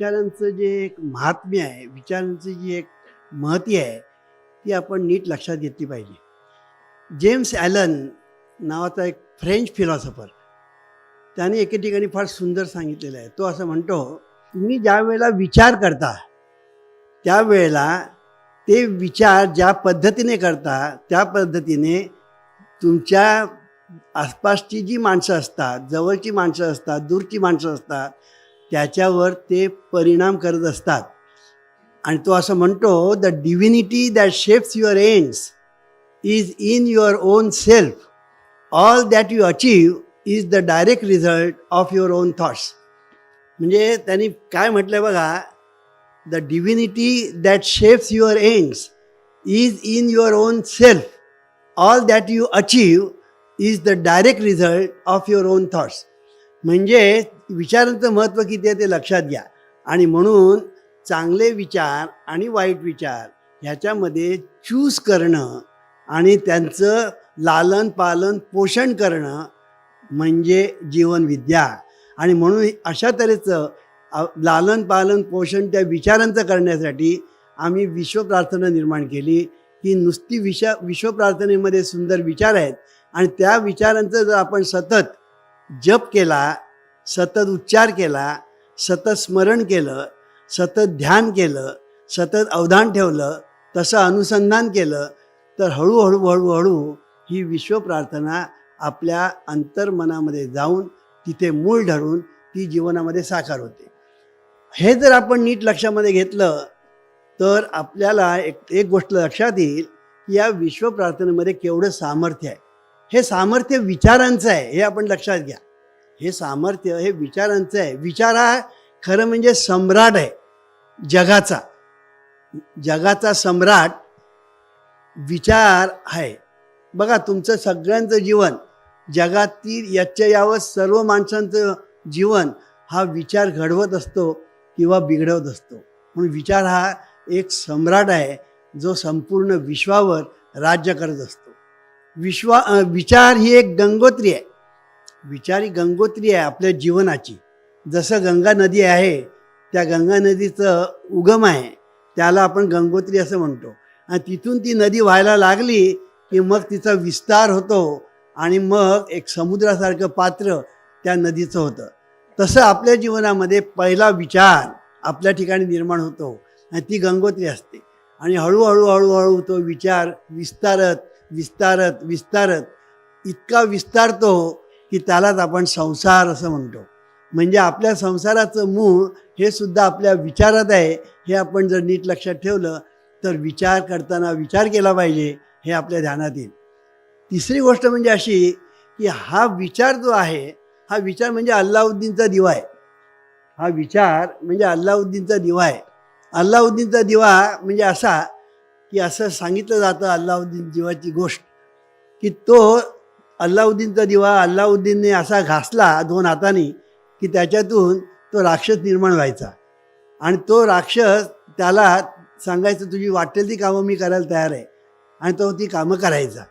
विचारांचं जे एक महात्म्य आहे विचारांची जी एक महती आहे ती आपण नीट लक्षात घेतली पाहिजे. जेम्स ॲलन नावाचा एक फ्रेंच फिलॉसॉफर त्याने एके ठिकाणी फार सुंदर सांगितलेलं आहे. तो असं म्हणतो तुम्ही ज्या वेळेला विचार करता त्यावेळेला ते विचार ज्या पद्धतीने करता त्या पद्धतीने तुमच्या आसपासची जी माणसं असतात जवळची माणसं असतात दूरची माणसं असतात त्याच्यावर ते परिणाम करत असतात. आणि तो असं म्हणतो the divinity that shapes your ends is in your own self all that you achieve is the direct result of your own thoughts म्हणजे त्यांनी काय म्हटलं बघा the divinity that shapes your ends is in your own self all that you achieve is the direct result of your own thoughts म्हणजे विचारांचं महत्त्व किती आहे ते लक्षात घ्या. आणि म्हणून चांगले विचार आणि वाईट विचार ह्याच्यामध्ये चूज करणं आणि त्यांचं लालन पालन पोषण करणं म्हणजे जीवनविद्या आणि म्हणून अशा तऱ्हेचं लालन पालन पोषण त्या विचारांचं करण्यासाठी आम्ही विश्वप्रार्थना निर्माण केली. की नुसती विशा विश्वप्रार्थनेमध्ये सुंदर विचार आहेत आणि त्या विचारांचं जर आपण सतत जप केला सतत उच्चार केला सतत स्मरण केलं सतत ध्यान केलं सतत अवधान ठेवलं तसं अनुसंधान केलं तर हळूहळू हळूहळू ही विश्वप्रार्थना आपल्या अंतर्मनामध्ये जाऊन तिथे मूळ धरून ती जीवनामध्ये साकार होते. हे जर आपण नीट लक्षामध्ये घेतलं तर आपल्याला एक एक गोष्ट लक्षात येईल की या विश्वप्रार्थनेमध्ये केवढं सामर्थ्य आहे. हे सामर्थ्य विचारांचं आहे हे आपण लक्षात घ्या. हे सामर्थ्य हे विचारांचं आहे. विचार हा खरं म्हणजे सम्राट आहे जगाचा. जगाचा सम्राट विचार आहे. बघा तुमचं सगळ्यांचं जीवन जगातील याच्या यावं सर्व माणसांचं जीवन हा विचार घडवत असतो किंवा बिघडवत असतो. म्हणून विचार हा एक सम्राट आहे जो संपूर्ण विश्वावर राज्य करत असतो. विश्वा विचार ही एक गंगोत्री आहे. विचार ही गंगोत्री आहे आपल्या जीवनाची. जसं गंगा नदी आहे त्या गंगा नदीचं उगम आहे त्याला आपण गंगोत्री असं म्हणतो. आणि तिथून ती नदी व्हायला लागली की मग तिचा विस्तार होतो आणि मग एक समुद्रासारखं पात्र त्या नदीचं होतं. तसं आपल्या जीवनामध्ये पहिला विचार आपल्या ठिकाणी निर्माण होतो आणि ती गंगोत्री असते. आणि हळूहळू हळूहळू तो विचार विस्तारत विस्तारत विस्तारत. इतका विस्तारतो की त्यालाच आपण संसार असं म्हणतो. म्हणजे आपल्या संसाराचं मूळ हे सुद्धा आपल्या विचारात आहे हे आपण जर नीट लक्षात ठेवलं तर विचार करताना विचार केला पाहिजे हे आपल्या ध्यानात येईल. तिसरी गोष्ट म्हणजे अशी की हा विचार जो आहे हा विचार म्हणजे अल्लाउद्दीनचा दिवा आहे. हा विचार म्हणजे अल्लाउद्दीनचा दिवा आहे. अल्लाउद्दीनचा दिवा म्हणजे असा की असं सांगितलं जातं अल्लाउद्दीन दिवाची गोष्ट की तो अल्लाउद्दीनचा दिवा अल्लाउद्दीनने असा घासला दोन हाताने की त्याच्यातून तो राक्षस निर्माण व्हायचा. आणि तो राक्षस त्याला सांगायचं तुझी वाटेल ती कामं मी करायला तयार आहे. आणि तो ती कामं करायचा.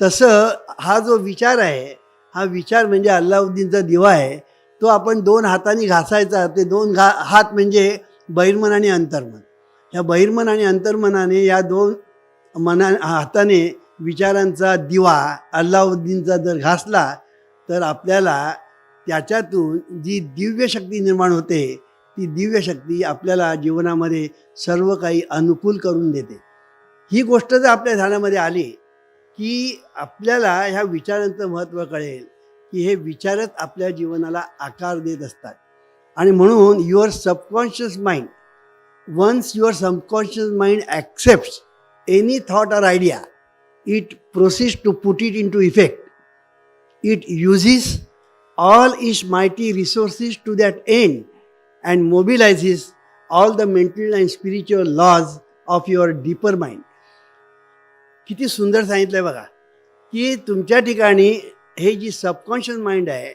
तसं हा जो विचार आहे हा विचार म्हणजे अल्लाउद्दीनचा दिवा आहे तो आपण दोन हातांनी घासायचा. ते दोन घा हात म्हणजे बहिर्मन आणि अंतर्मन. ह्या बहिर्मन आणि अंतर्मनाने या दोन मना हाताने विचारांचा दिवा अल्लाउद्दीनचा जर घासला तर आपल्याला त्याच्यातून जी दिव्य शक्ती निर्माण होते ती दिव्य शक्ती आपल्याला जीवनामध्ये सर्व काही अनुकूल करून देते. ही गोष्ट जर आपल्या ध्यानामध्ये आली की आपल्याला ह्या विचारांचं महत्त्व कळेल की हे विचारच आपल्या जीवनाला आकार देत असतात. आणि म्हणून your subconscious mind once your subconscious mind accepts any thought or idea it proceeds to put it into effect it uses all its mighty resources to that end and mobilises all the mental and spiritual laws of your deeper mind किती सुंदर सांगितलं आहे बघा की तुमच्या ठिकाणी हे जी subconscious mind आहे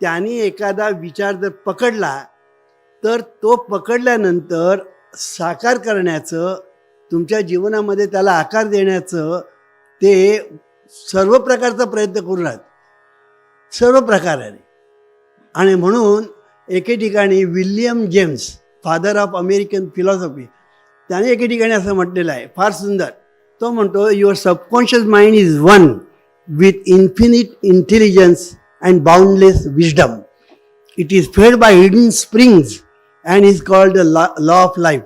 त्याने एखादा विचार जर पकडला तर तो पकडल्यानंतर साकार करण्याचं तुमच्या जीवनामध्ये त्याला आकार देण्याचं ते सर्व प्रकारचा प्रयत्न करू राहत. सर्व प्रकाराने. आणि म्हणून एके ठिकाणी William James father of American philosophy त्याने एके ठिकाणी असं म्हटलेलं आहे फार सुंदर. तो म्हणतो your subconscious mind is one with infinite intelligence and boundless wisdom it is fed by hidden springs and is called the law of life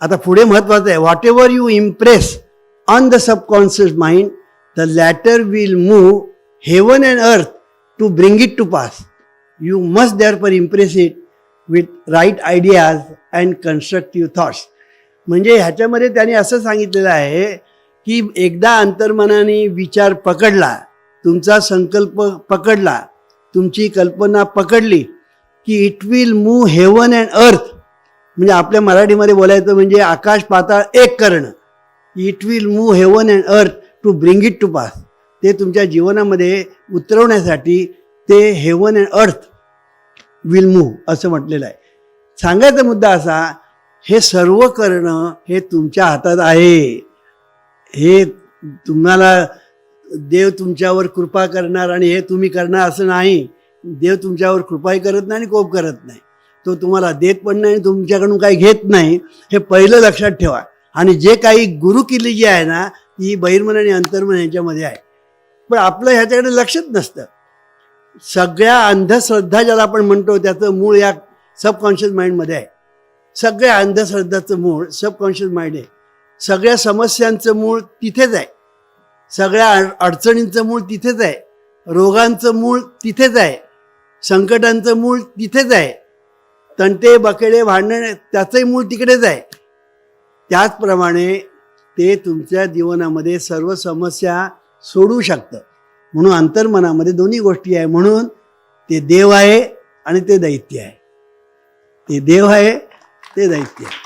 आता पुढे महत्वाचं आहे. Whatever you impress on the subconscious mind the latter will move heaven and earth to bring it to pass you must therefore impress it with right ideas and constructive thoughts म्हणजे ह्याच्यामध्ये त्याने असं सांगितलेलं आहे की एकदा अंतर्मनाने विचार पकडला तुमचा संकल्प पकडला तुमची कल्पना पकडली की it will move heaven and earth म्हणजे आपल्या मराठीमध्ये बोलायचं म्हणजे आकाश पाताळ एक करणं. It will move heaven and earth to bring it to pass ते तुमच्या जीवनामध्ये उतरवण्यासाठी ते heaven and earth will move असं म्हटलेलं आहे. सांगायचा मुद्दा असा हे सर्व करणं हे तुमच्या हातात आहे. हे तुम्हाला देव तुमच्यावर कृपा करणार आणि हे तुम्ही करणार असं नाही. देव तुमच्यावर कृपाही करत नाही आणि कोप करत नाही. तो तुम्हाला देत पण नाही आणि तुमच्याकडून काही घेत नाही. हे पहिलं लक्षात ठेवा. आणि जे काही गुरुकिल्ली जी आहे ना ती बहिर्मन आणि अंतर्मन यांच्यामध्ये आहे. पण आपलं ह्याच्याकडे लक्षच नसतं. सगळ्या अंधश्रद्धा ज्याला आपण म्हणतो त्याचं मूळ या सबकॉन्शियस माइंडमध्ये आहे. सगळ्या अंधश्रद्धाचं मूळ सबकॉन्शियस माइंड आहे. सगळ्या समस्यांचं मूळ तिथेच आहे. सगळ्या अड- अडचणींचं मूळ तिथेच आहे. रोगांचं मूळ तिथेच आहे. संकटांचं मूळ तिथेच आहे. तंटे बकेडे भांडण त्याचंही मूळ तिकडेच आहे. त्याचप्रमाणे ते तुमच्या जीवनामध्ये सर्व समस्या सोडू शकतं. म्हणून अंतर्मनामध्ये दोन्ही गोष्टी आहे. म्हणून ते देव आहे आणि ते दैत्य आहे. ते देव आहे ते दैत्य आहे.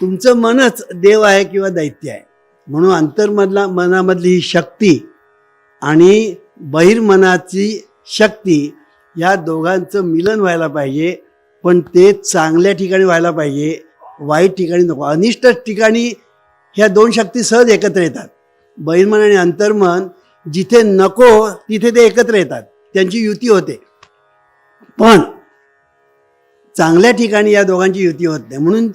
तुमचं मनच देव आहे किंवा दैत्य आहे. म्हणून अंतर्मधला मनामधली ही शक्ती आणि बहिर्मनाची शक्ती या दोघांचं मिलन व्हायला पाहिजे पण ते चांगल्या ठिकाणी व्हायला पाहिजे वाईट ठिकाणी नको. अनिष्ट ठिकाणी ह्या दोन शक्ती सहज एकत्र येतात. बहिर्मन आणि अंतर्मन जिथे नको तिथे ते एकत्र येतात. त्यांची युती होते. पण चांगल्या ठिकाणी या दोघांची युती होत नाही. म्हणून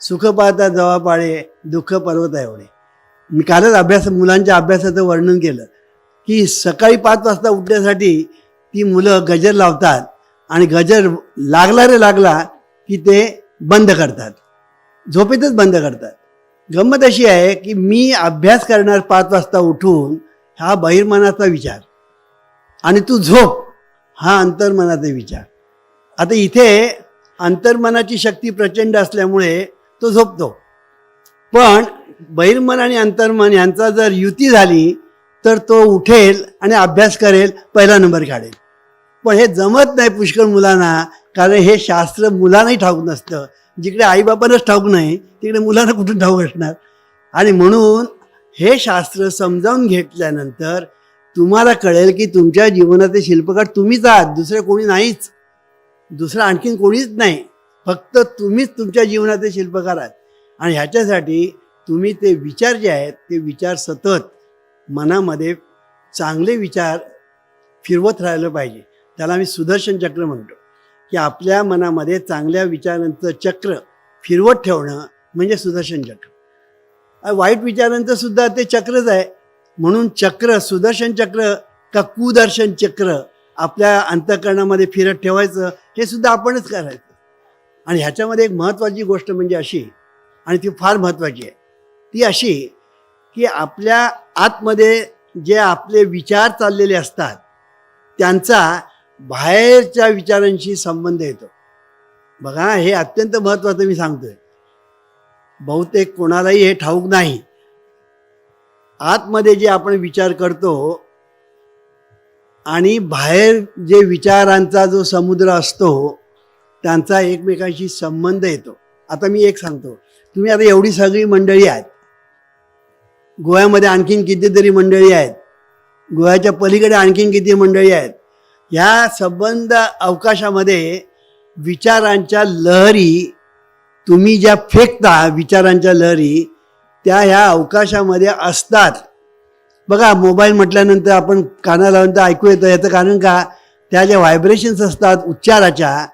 सुख पाहता जवा पाळे दुःख पर्वत एवढे. मी कालच अभ्यास मुलांच्या अभ्यासाचं वर्णन केलं की सकाळी पाच वाजता उठण्यासाठी ती मुलं गजर लावतात आणि गजर लागला रे लागला की ते बंद करतात. झोपेतच बंद करतात. गंमत अशी आहे की मी अभ्यास करणार पाच वाजता उठून हा बहिर्मनाचा विचार आणि तू झोप हा अंतर्मनाचा विचार. आता इथे अंतर्मनाची शक्ती प्रचंड असल्यामुळे तो झोपतो. पण बहिर्मन आणि अंतर्मन यांचा जर युती झाली तर तो उठेल आणि अभ्यास करेल पहिला नंबर काढेल. पण हे जमत नाही पुष्कळ मुलांना कारण हे शास्त्र मुलांनाही ठाऊक नसतं. जिकडे आईबापांनाच ठाऊक नाही तिकडे मुलांना कुठून ठाऊक असणार? आणि म्हणून हे शास्त्र समजावून घेतल्यानंतर तुम्हाला कळेल की तुमच्या जीवनाचे शिल्पकार तुम्हीच आहात दुसरे कोणी नाहीच. दुसरं आणखीन कोणीच नाही. फक्त तुम्हीच तुमच्या जीवनाचे शिल्पकार आहात. आणि ह्याच्यासाठी तुम्ही ते विचार जे आहेत ते विचार सतत मनामध्ये चांगले विचार फिरवत राहिलं पाहिजे. त्याला आम्ही सुदर्शन चक्र म्हणतो. की आपल्या मनामध्ये चांगल्या विचारांचं चक्र फिरवत ठेवणं म्हणजे सुदर्शन चक्र. वाईट विचारांचं सुद्धा ते चक्रच आहे. म्हणून चक्र सुदर्शन चक्र का कुदर्शन चक्र आपल्या अंतकरणामध्ये फिरत ठेवायचं हे सुद्धा आपणच करायचं. आणि ह्याच्यामध्ये एक महत्त्वाची गोष्ट म्हणजे अशी आणि ती फार महत्त्वाची आहे. ती अशी की आपल्या आतमध्ये जे आपले विचार चाललेले असतात त्यांचा बाहेरच्या विचारांशी संबंध येतो. बघा हे अत्यंत महत्त्वाचं मी सांगतोय. बहुतेक कोणालाही हे ठाऊक नाही. आतमध्ये जे आपण विचार करतो आणि बाहेर जे विचारांचा जो समुद्र असतो त्यांचा एकमेकांशी संबंध येतो. आता मी एक सांगतो. तुम्ही आता एवढी सगळी मंडळी आहेत गोव्यामध्ये आणखीन कितीतरी मंडळी आहेत. गोव्याच्या पलीकडे आणखीन किती मंडळी आहेत. ह्या संबंध अवकाशामध्ये विचारांच्या लहरी तुम्ही ज्या फेकता विचारांच्या लहरी त्या ह्या अवकाशामध्ये असतात. बघा मोबाईल म्हटल्यानंतर आपण कानाला तर ऐकू येतं. याचं कारण का? त्या ज्या व्हायब्रेशन्स असतात उच्चाराच्या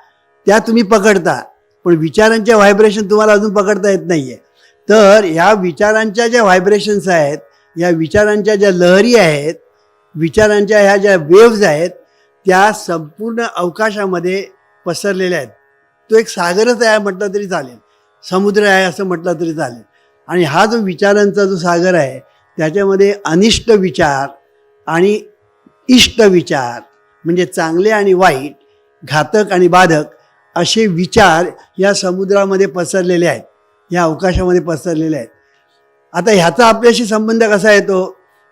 त्या तुम्ही पकडता. पण विचारांच्या व्हायब्रेशन तुम्हाला अजून पकडता येत नाही आहे तर ह्या विचारांच्या ज्या व्हायब्रेशन्स आहेत या विचारांच्या ज्या लहरी आहेत विचारांच्या ह्या ज्या वेव्ज आहेत त्या संपूर्ण अवकाशामध्ये पसरलेल्या आहेत. तो एक सागरच आहे म्हटलं तरी चालेल. समुद्र आहे असं म्हटलं तरी चालेल. आणि हा जो विचारांचा जो सागर आहे त्याच्यामध्ये अनिष्ट विचार आणि इष्ट विचार म्हणजे चांगले आणि वाईट घातक आणि बाधक असे विचार या समुद्रामध्ये पसरलेले आहेत. या अवकाशामध्ये पसरलेल्या आहेत. आता ह्याचा आपल्याशी संबंध कसा येतो?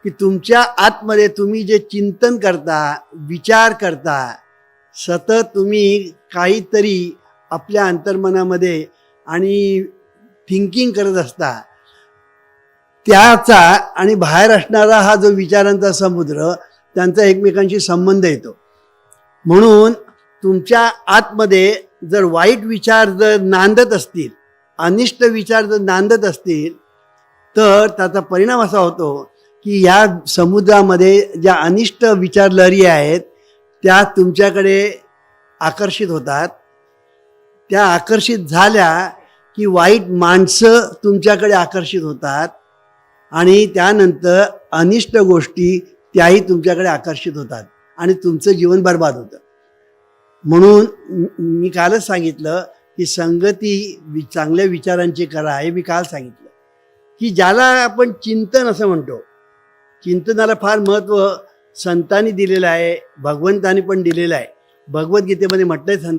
की तुमच्या आतमध्ये तुम्ही जे चिंतन करता विचार करता सतत तुम्ही काहीतरी आपल्या अंतर्मनामध्ये आणि थिंकिंग करत असता त्याचा आणि बाहेर असणारा हा जो विचारांचा समुद्र त्यांचा एकमेकांशी संबंध येतो. म्हणून तुमच्या आतमध्ये जर वाईट विचार जर नांदत असतील अनिष्ट विचार जर नांदत असतील तर त्याचा परिणाम असा होतो की या समुद्रामध्ये ज्या अनिष्ट विचार लहरी आहेत त्या तुमच्याकडे आकर्षित होतात. त्या आकर्षित झाल्या की वाईट माणसं तुमच्याकडे आकर्षित होतात आणि त्यानंतर अनिष्ट गोष्टी त्याही तुमच्याकडे आकर्षित होतात आणि तुमचं जीवन बर्बाद होतं. म्हणून मी कालच सांगितलं की संगती चांगल्या विचारांची करा हे मी काल सांगितलं. की ज्याला आपण चिंतन असं म्हणतो चिंतनाला फार महत्त्व संतांनी दिलेलं आहे भगवंतानी पण दिलेलं आहे. भगवद्गीतेमध्ये म्हटलंय संत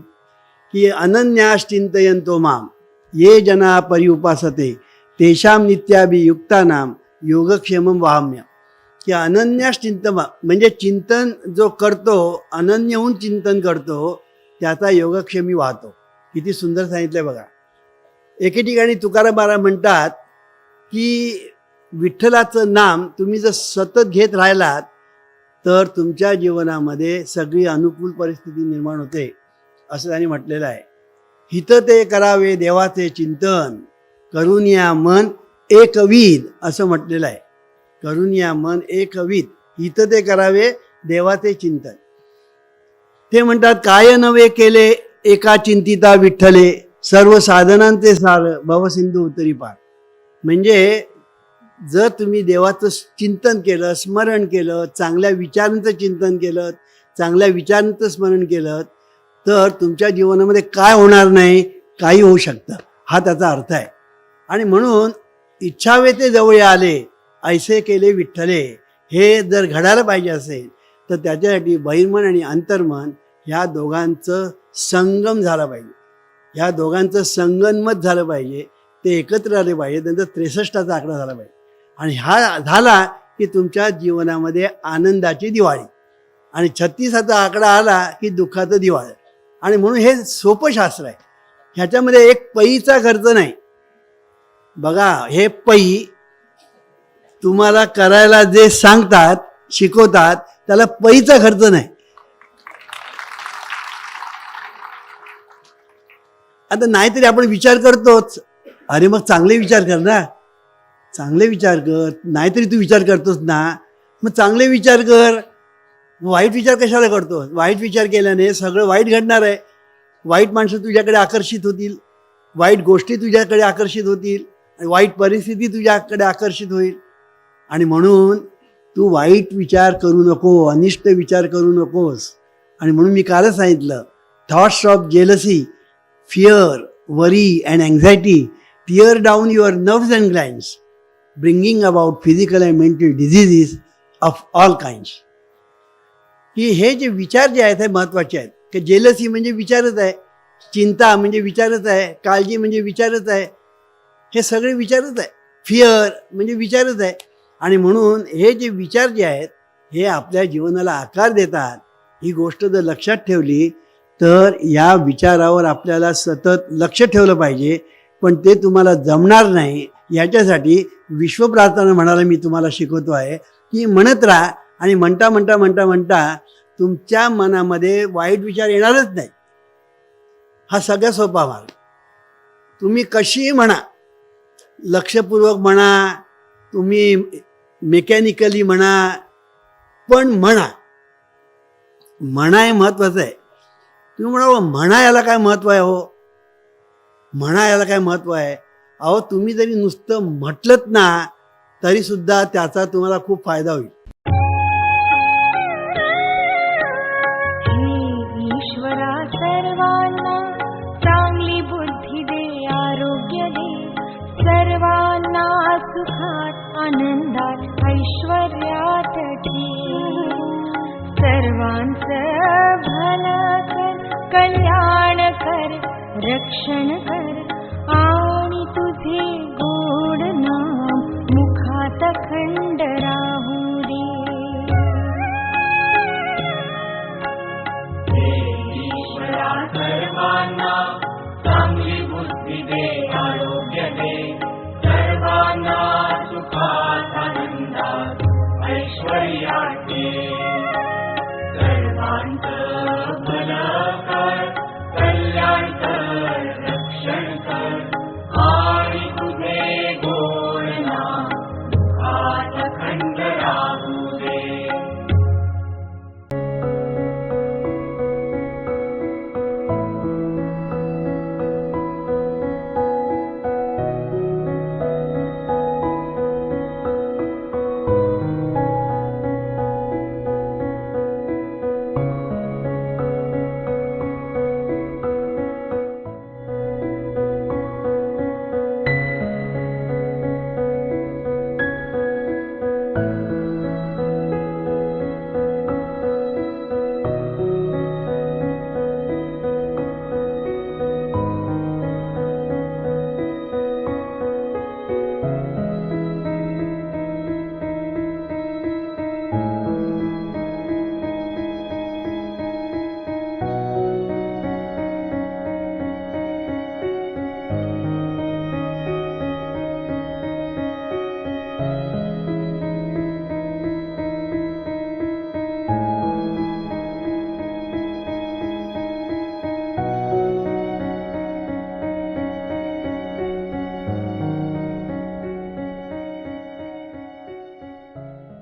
की अनन्यास चिंतयंतो माम ये जना परिउपासते तेषाम नित्याभियुक्तानाम योगक्षेम वाम्य की अनन्यास चिंतमा म्हणजे चिंतन जो करतो अनन्य होऊन चिंतन करतो त्याचा योगक्षेमी वाहतो. किती सुंदर सांगितलंय बघा. एके ठिकाणी तुकाराम म्हणतात की विठ्ठलाचं नाम तुम्ही जर सतत घेत राहिलात तर तुमच्या जीवनामध्ये सगळी अनुकूल परिस्थिती निर्माण होते असं त्यांनी म्हटलेलं आहे. हित ते करावे देवाचे चिंतन करून या मन एकविध असं म्हटलेलं आहे. करून या मन एकविध हित ते करावे देवाचे चिंतन. ते म्हणतात काय नवे केले एका चिंतिता विठ्ठले सर्व साधनांचे सार भवसिंधू उतरी पार. म्हणजे जर तुम्ही देवाचं चिंतन केलं स्मरण केलं चांगल्या विचारांचं चिंतन केलं चांगल्या विचारांचं स्मरण केलं तर तुमच्या जीवनामध्ये काय होणार नाही काही होऊ शकतं. हा त्याचा अर्थ आहे. आणि म्हणून इच्छावे ते जवळ आले ऐसे केले विठ्ठले. हे जर घडायला पाहिजे असेल तर त्याच्यासाठी बहिर्मन आणि अंतर्मन ह्या दोघांचं संगम झाला पाहिजे. ह्या दोघांचं संगनमत झालं पाहिजे. ते एकत्र आले पाहिजे. त्यांचा त्रेसष्टाचा आकडा झाला पाहिजे. आणि हा झाला की तुमच्या जीवनामध्ये आनंदाची दिवाळी. आणि छत्तीसाचा आकडा आला की दुःखाचं दिवाळ. आणि म्हणून हे सोपं शास्त्र आहे. ह्याच्यामध्ये एक पईचा खर्च नाही. बघा हे पई तुम्हाला करायला जे सांगतात शिकवतात त्याला पईचा खर्च नाही. आता नाहीतरी आपण विचार करतोच. अरे मग चांगले विचार कर ना. चांगले विचार कर. नाहीतरी तू विचार करतोस ना. मग चांगले विचार कर. वाईट विचार कशाला करतो वाईट विचार केल्याने सगळं वाईट घडणार आहे. वाईट माणसं तुझ्याकडे आकर्षित होतील. वाईट गोष्टी तुझ्याकडे आकर्षित होतील. आणि वाईट परिस्थिती तुझ्याकडे आकर्षित होईल. आणि म्हणून तू वाईट विचार करू नको अनिष्ट विचार करू नकोस. आणि म्हणून मी कालच सांगितलं thoughts of jealousy fear worry and anxiety tear down your nerves and glands bringing about physical and mental diseases of all kinds की हे जे विचार जे आहेत हे महत्त्वाचे आहेत. की जेलसी म्हणजे विचारच आहे चिंता म्हणजे विचारच आहे काळजी म्हणजे विचारच आहे हे सगळे विचारच आहे. फिअर म्हणजे विचारच आहे. आणि म्हणून हे जे विचार जे आहेत हे आपल्या जीवनाला आकार देतात. ही गोष्ट जर लक्षात ठेवली तर या विचारावर आपल्याला सतत लक्ष ठेवलं पाहिजे पण ते तुम्हाला जमणार नाही. याच्यासाठी विश्वप्रार्थना म्हणायला मी तुम्हाला शिकवतो आहे की म्हणत राहा आणि म्हणता म्हणता म्हणता म्हणता तुमच्या मनामध्ये वाईट विचार येणारच नाही. हा सगळ्या सोपा मार्ग. तुम्ही कशीही म्हणा लक्षपूर्वक म्हणा तुम्ही मेकॅनिकली म्हणा पण म्हणा. म्हणा हे महत्त्वाचं आहे. तुम्ही म्हणावं म्हणा याला काय महत्त्व आहे हो. म्हणा याला काय महत्त्व आहे. अहो तुम्ही जरी नुसतं म्हटलंत ना तरी सुद्धा त्याचा तुम्हाला खूप फायदा होईल. ईश्वरा सर्वांना चांगली बुद्धी दे आरोग्य दे. सर्वांना सुखात आनंदात ऐश्वर्यात सर्वांचं भलं कल्याण कर रक्षण कर